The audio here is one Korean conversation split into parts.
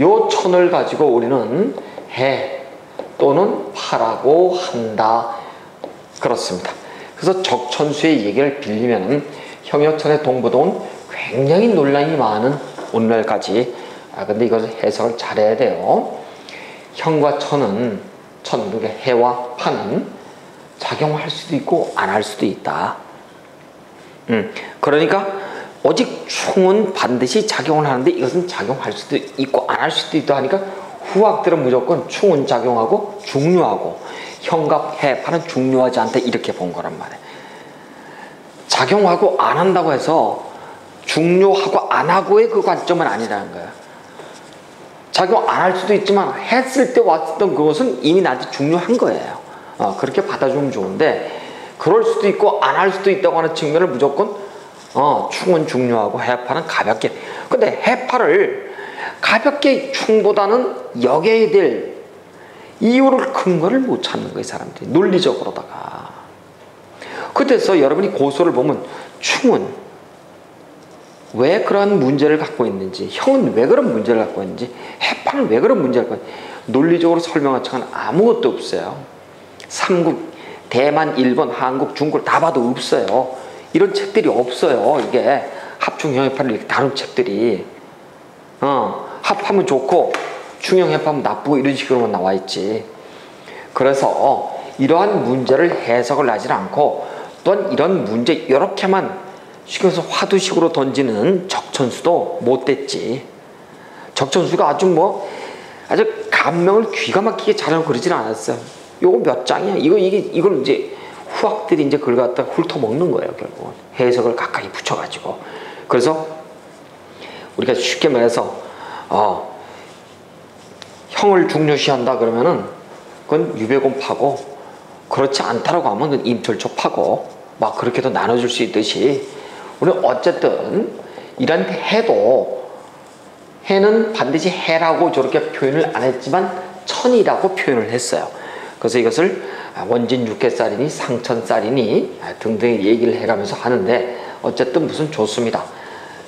요 천을 가지고 우리는 해 또는 파라고 한다. 그렇습니다. 그래서 적천수의 얘기를 빌리면 형여천의 동부동은 굉장히 논란이 많은 오늘날까지 아 근데 이것을 해석을 잘해야 돼요. 형과 천은 천, 그러니까 해와 파는 작용할 수도 있고 안 할 수도 있다. 음, 그러니까 오직 충은 반드시 작용을 하는데 이것은 작용할 수도 있고 안 할 수도 있다 하니까 후학들은 무조건 충은 작용하고 중요하고 형과 해, 파는 중요하지 않다 이렇게 본 거란 말이에요. 작용하고 안 한다고 해서 중요하고 안 하고의 그 관점은 아니라는 거예요. 작용 안 할 수도 있지만 했을 때 왔던 그것은 이미 나한테 중요한 거예요. 어, 그렇게 받아주면 좋은데 그럴 수도 있고 안 할 수도 있다고 하는 측면을 무조건 어, 충은 중요하고 해파는 가볍게. 근데 해파를 가볍게 충보다는 여겨야 될 이유를 근거를 못 찾는 거예요, 사람들이. 논리적으로다가. 그래서 여러분이 고소를 보면 충은 왜 그런 문제를 갖고 있는지, 형은 왜 그런 문제를 갖고 있는지, 해파는 왜 그런 문제를 갖고 있는지, 논리적으로 설명한 척은 아무것도 없어요. 삼국, 대만, 일본, 한국, 중국 다 봐도 없어요. 이런 책들이 없어요. 이게 합충형해파를 이렇게 다룬 책들이. 어, 합하면 좋고, 충형해파면 나쁘고 이런 식으로만 나와 있지. 그래서 이러한 문제를 해석을 하지 않고 또한 이런 문제 이렇게만 시켜서 화두식으로 던지는 적천수도 못됐지. 적천수가 아주 뭐 아주 감명을 귀가 막히게 잘하고 그러진 않았어요. 요거 몇 장이야? 이거 이게 이걸 이제 후학들이 이제 그걸 갖다 훑어 먹는 거예요, 결국은. 해석을 가까이 붙여 가지고. 그래서 우리가 쉽게 말해서 어, 형을 중요시한다 그러면은 그건 유배곰파고 그렇지 않다라고 하면 임철초파고 막 그렇게도 나눠줄 수 있듯이 우리는 어쨌든 이런 해도 해는 반드시 해라고 저렇게 표현을 안 했지만 천이라고 표현을 했어요. 그래서 이것을 원진 육개살이니 상천살이니 등등 얘기를 해가면서 하는데 어쨌든 무슨 좋습니다.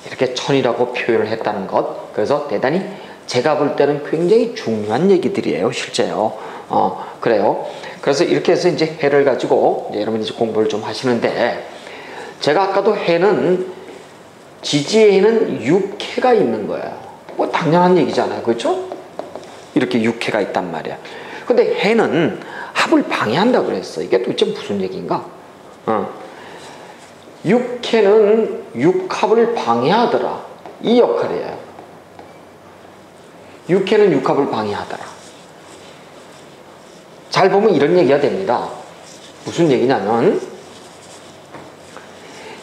이렇게 천이라고 표현을 했다는 것. 그래서 대단히 제가 볼 때는 굉장히 중요한 얘기들이에요, 실제요. 어, 그래요. 그래서 이렇게 해서 이제 해를 가지고 이제 여러분이 공부를 좀 하시는데 제가 아까도 해는 지지의 해는 육해가 있는 거예요. 뭐 당연한 얘기잖아요. 그렇죠? 이렇게 육해가 있단 말이야. 근데 해는 합을 방해한다 그랬어. 이게 도대체 무슨 얘기인가? 어. 육해는 육합을 방해하더라. 이 역할이에요. 육해는 육합을 방해하더라. 잘 보면 이런 얘기가 됩니다. 무슨 얘기냐면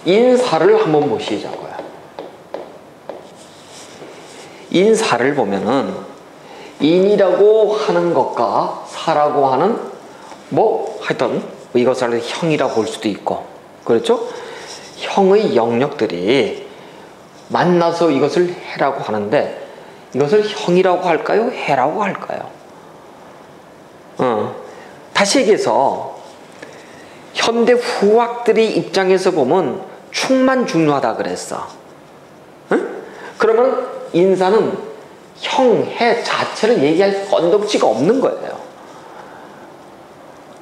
인사를 한번 보시자고요. 인사를 보면은 인이라고 하는 것과 사라고 하는 뭐 하여튼 이것을 형이라고 볼 수도 있고 그렇죠? 형의 영역들이 만나서 이것을 해라고 하는데 이것을 형이라고 할까요? 해라고 할까요? 어. 다시 얘기해서 현대 후학들의 입장에서 보면 충만 중요하다 그랬어. 응? 그러면 인사는 형, 해 자체를 얘기할 건덕지가 없는 거예요.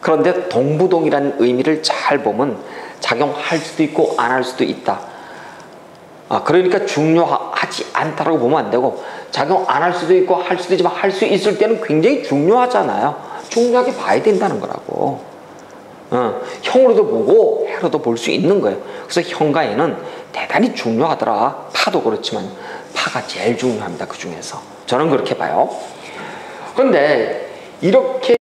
그런데 동부동이라는 의미를 잘 보면 작용할 수도 있고 안 할 수도 있다. 아, 그러니까 중요하지 않다라고 보면 안 되고 작용 안 할 수도 있고 할 수도 있지만 할 수 있을 때는 굉장히 중요하잖아요. 중요하게 봐야 된다는 거라고. 어, 형으로도 보고 해로도 볼 수 있는 거예요. 그래서 형과에는 대단히 중요하더라. 파도 그렇지만 파가 제일 중요합니다. 그 중에서. 저는 그렇게 봐요. 그런데 이렇게